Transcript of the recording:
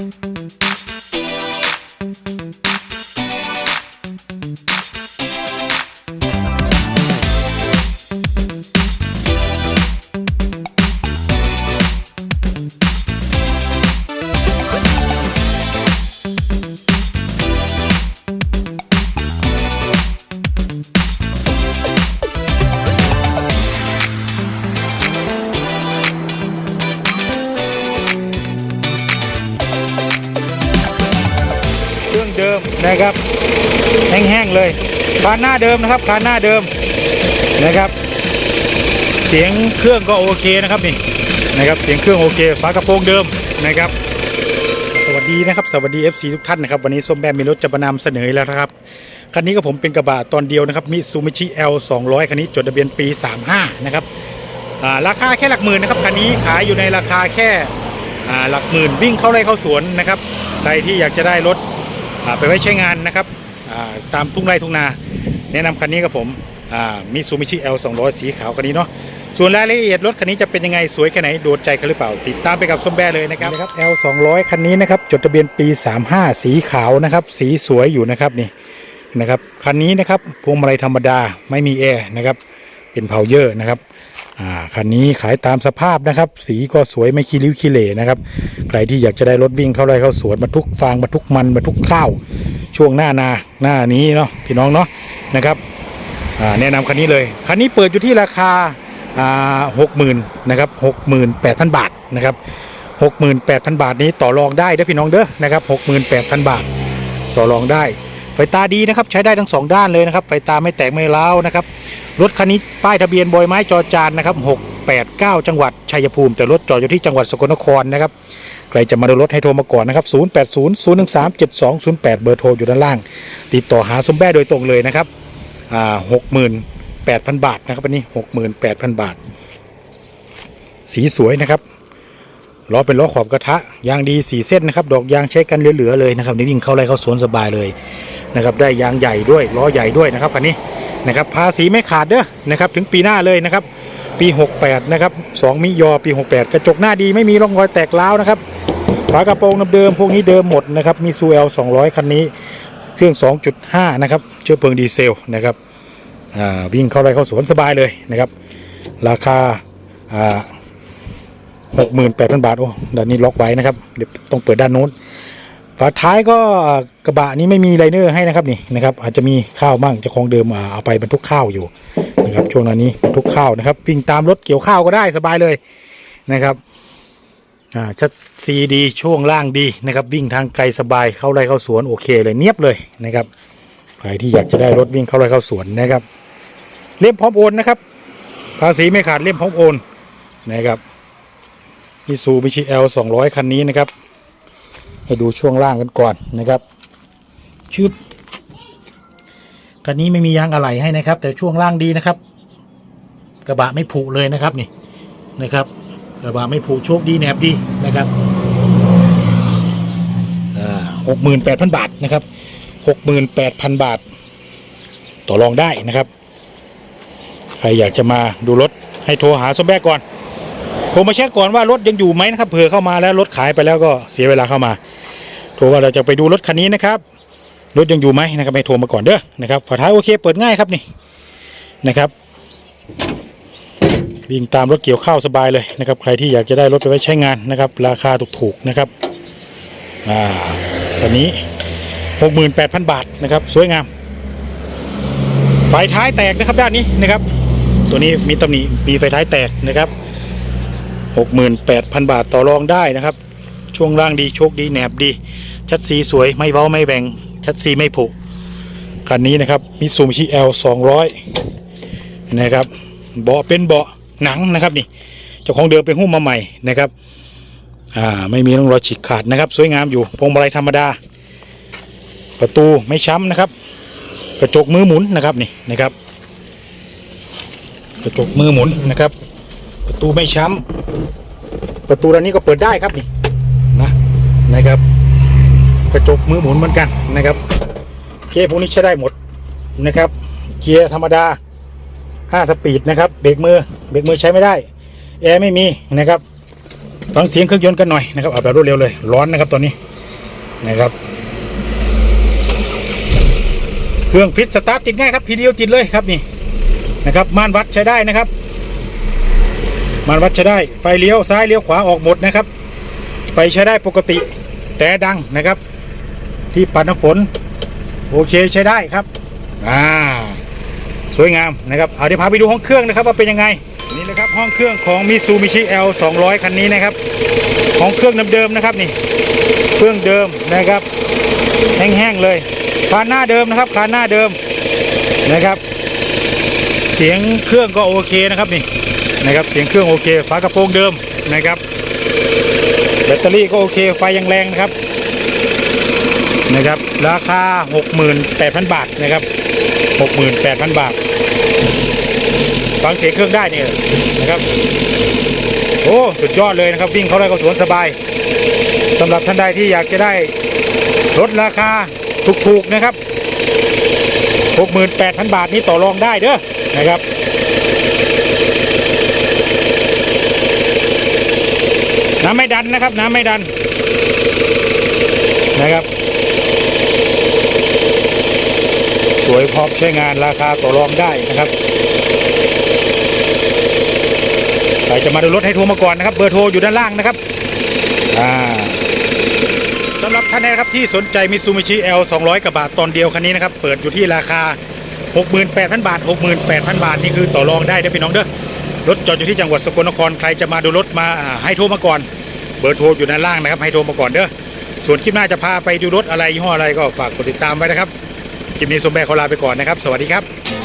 เค นะครับ แห้งๆเลยคานหน้าเดิมนะครับคานหน้าเดิมนะครับ เสียงเครื่องก็โอเคนะครับนี่นะครับเสียงเครื่องโอเคฝากระโปรงเดิมนะครับ สวัสดีนะครับสวัสดี FC ทุกท่านนะครับวันนี้ส้มแบมมีรถจะมานำเสนอแล้วนะครับคันนี้ก็ผมเป็นกระบะตอนเดียวนะครับมิซูมิชิ L 200คันนี้จดทะเบียนปี 35 นะครับราคาแค่หลักหมื่นนะครับคันนี้ขายอยู่ในราคาแค่หลักหมื่นวิ่งเข้าไร่เข้าสวนนะครับใครที่อยากจะได้รถ ไปไว้ใช้งานนะครับตามทุ่งไร่ทุ่งนา แนะนำคันนี้กับผมมิซูมิชิ L 200 สีขาวคันนี้เนาะส่วนรายละเอียดรถคันนี้จะเป็นยังไงสวยแค่ไหนโดนใจกันหรือเปล่า ติดตามไปกับส้มแบเลยนะครับนะครับ L 200คันนี้นะครับจดทะเบียนปี 35 สีขาวนะครับ สีสวยอยู่นะครับนี่นะครับคันนี้นะครับพวงมาลัยธรรมดาไม่มีแอร์นะครับเป็นเพาเยอร์นะครับ อ่าคันนี้ขายตามสภาพนะครับ สีก็สวยไม่ขี้ริ้วขี้เหร่นะครับ ใครที่อยากจะได้รถวิ่งเข้าไร่เข้าสวนมาทุกฟางมาทุกมันมาทุกข้าว ช่วงหน้านาหน้านี้เนาะพี่น้องเนาะนะครับอ่าแนะนำคันนี้เลย คันนี้เปิดอยู่ที่ราคาหกหมื่นนะครับหกหมื่นแปดพันบาทนะครับหกหมื่นแปดพันบาทนี้ต่อรองได้เด้อพี่น้องเด้อนะครับหกหมื่นแปดพันบาท ต่อรองได้ ไฟตาดีนะครับใช้ได้ทั้งสองด้านเลยนะครับไฟตาไม่แตกไม่ร้าวนะครับรถคันนี้ป้ายทะเบียนบอยไม้จอจานนะครับ689 จังหวัดชัยภูมิแต่รถจอดอยู่ที่จังหวัดสกลนครนะครับใครจะมาดูรถให้โทรมาก่อนนะครับ 080 013 7208 เบอร์โทรอยู่ด้านล่าง ติดต่อหาสมแบ้โดยตรงเลยนะครับอ่า68,000 บาทนะครับอันนี้ 68,000 บาท สีสวยนะครับล้อเป็นล้อขอบกระทะยางดีสีเส้นนะครับ ดอกยางใช้กันเหลือๆเลยนะครับนี่วิ่งเข้าไรเข้าสวนสบายเลย นะครับได้ยางใหญ่ด้วยล้อใหญ่ด้วยนะครับคันนี้นะครับภาษีไม่ขาดเด้อนะครับถึงปีหน้าเลยนะครับปี 68 นะครับ 2 มิยอปี 68 กระจกหน้าดีไม่มีร่องรอยแตกร้าวนะครับฝากระโปรงเดิมพวกนี้เดิมหมดนะครับมีซูเอล200 คันนี้ เครื่อง 2.5 นะครับ เชื้อเพลิงดีเซลนะครับวิ่งเข้าไรเข้าสวนสบายเลยนะครับ ราคาอ่า68,000บาท โอ้ด้านนี้ล็อกไว้นะครับเดี๋ยวต้องเปิดด้านโน้น ฝาท้ายก็กระบะนี้ไม่มีไลเนอร์ให้นะครับนี่นะครับ อาจจะมีข้าวบ้างเจ้าของเดิมเอาไปบรรทุกข้าวอยู่นะครับช่วงนี้บรรทุกข้าวนะครับวิ่งตามรถเกี่ยวข้าวก็ได้สบายเลยนะครับอ่าชัดซีดีช่วงล่างดีนะครับ วิ่งทางไกลสบายเข้าไร่เข้าสวนโอเคเลยเนียบเลยนะครับใครที่อยากจะได้รถวิ่งเข้าไร่เข้าสวนนะครับ เล่มพร้อมโอนนะครับ ภาษีไม่ขาดเล่มพร้อมโอนนะครับมิซูบิชิเอลสองร้อยคันนี้นะครับ ให้ดูช่วงล่างกันก่อนนะครับชืบคันนี้ไม่มียางอะไหล่ให้นะครับ แต่ช่วงล่างดีนะครับ กระบะไม่ผุเลยนะครับนี่นะครับ กระบะไม่ผุโชคดีแนบดีนะครับหกหมื่นแปดพันบาทนะครับหกหมื่นแปดพันบาท ต่อรองได้นะครับ ใครอยากจะมาดูรถให้โทรหาสมแบกก่อน ผมมาเช็คก่อนว่ารถยังอยู่ไหมนะครับเผื่อเข้ามาแล้วรถขายไปแล้วก็เสียเวลาเข้ามาโทรว่าเราจะไปดูรถคันนี้นะครับรถยังอยู่ไหมนะครับไม่โทรมาก่อนเด้อนะครับฝาท้ายโอเคเปิดง่ายครับนี่นะครับวิ่งตามรถเกี่ยวข้าวสบายเลยนะครับ ใครที่อยากจะได้รถไปไว้ใช้งานนะครับ ราคาถูกๆนะครับอ่าคันนี้หกหมื่นแปดพันบาทนะครับ สวยงามไฟท้ายแตกนะครับด้านนี้นะครับ ตัวนี้มีตำหนิมีไฟท้ายแตกนะครับ 68,000 บาทต่อรองได้นะครับ ช่วงล่างดีโชคดีแหนบดี ชัดสีสวยไม่เว้าไม่แหวงชัดสีไม่ผุคันนี้นะครับมิซูมิชิ L 200นะครับเบาะเป็นเบาะหนังนะครับนี่เจ้าของเดิมไปหุ้มมาใหม่นะครับอ่าไม่มีร่องรอยฉีกขาดนะครับ สวยงามอยู่พวงมาลัยธรรมดา ประตูไม่ช้ำนะครับ กระจกมือหมุนนะครับนี่นะครับ กระจกมือหมุนนะครับ ประตูไม่ช้ำ ประตูด้านนี้ก็เปิดได้ครับนี่นะนะครับ กระจกมือหมุนเหมือนกันนะครับ เกียร์พวกนี้ใช้ได้หมดนะครับ เกียร์ธรรมดา 5 สปีดนะครับ เบรกมือ เบรกมือใช้ไม่ได้ แอร์ไม่มีนะครับฟังเสียงเครื่องยนต์กันหน่อยนะครับเอาแบบรวดเร็วเลย ร้อนนะครับตอนนี้นะครับ เครื่องฟิตสตาร์ทติดง่ายครับทีเดียวติดเลยครับนี่นะครับม่านวัดใช้ได้นะครับ ม่านวัดใช้ได้ไฟเลี้ยวซ้ายเลี้ยวขวาออกหมดนะครับ ไฟใช้ได้ปกติแต่ดังนะครับ ที่ปัดน้ำฝน โอเคใช้ได้ครับอ่าสวยงามนะครับเอาเดี๋ยวพาไปดูห้องเครื่องนะครับว่าเป็นยังไงนี่นะครับห้องเครื่องของ Mitsubishi L 200 คันนี้นะครับห้องเครื่องเดิมๆนะครับนี่ เครื่องเดิมนะครับ แห้งๆเลยคานหน้าเดิมนะครับคานหน้าเดิมนะครับ เสียงเครื่องก็โอเคนะครับนี่ นะครับเสียงเครื่องโอเคฝากระโปรงเดิมนะครับ แบตเตอรี่ก็โอเคไฟยังแรงนะครับนะครับ ราคา 68,000 บาทนะครับ 68,000 บาทฟังเสียงเครื่องได้เนี่ยนะครับโอ้สุดยอดเลยนะครับวิ่งเขาได้ก็สวนสบายสำหรับท่านใดที่อยากจะได้ลดราคาถูกๆนะครับ 68,000 บาทนี้ต่อรองได้เด้อนะครับ น้ำไม่ดันนะครับ น้ำไม่ดันนะครับ สวยพร้อมใช้งานราคาต่อรองได้นะครับใครจะมาดูรถให้โทรมาก่อนนะครับ เบอร์โทรอยู่ด้านล่างนะครับอ่าสำหรับท่านใดนะครับที่สนใจมิซูมิชิ L 200กระบะตอนเดียวคันนี้นะครับ เปิดอยู่ที่ราคา 68,000 บาท 68,000 บาท นี่คือต่อรองได้เด้อพี่น้องเด้อ รถจอดอยู่ที่จังหวัดสกลนครใครจะมาดูรถมาให้โทรมาก่อน เบอร์โทรอยู่ด้านล่างนะครับ ให้โทรมาก่อนเด้อส่วนคลิปหน้าจะพาไปดูรถอะไรยี่ห้ออะไรก็ฝากกดติดตามไว้นะครับคลิปนี้สมแบกขอลาไปก่อนนะครับ สวัสดีครับ「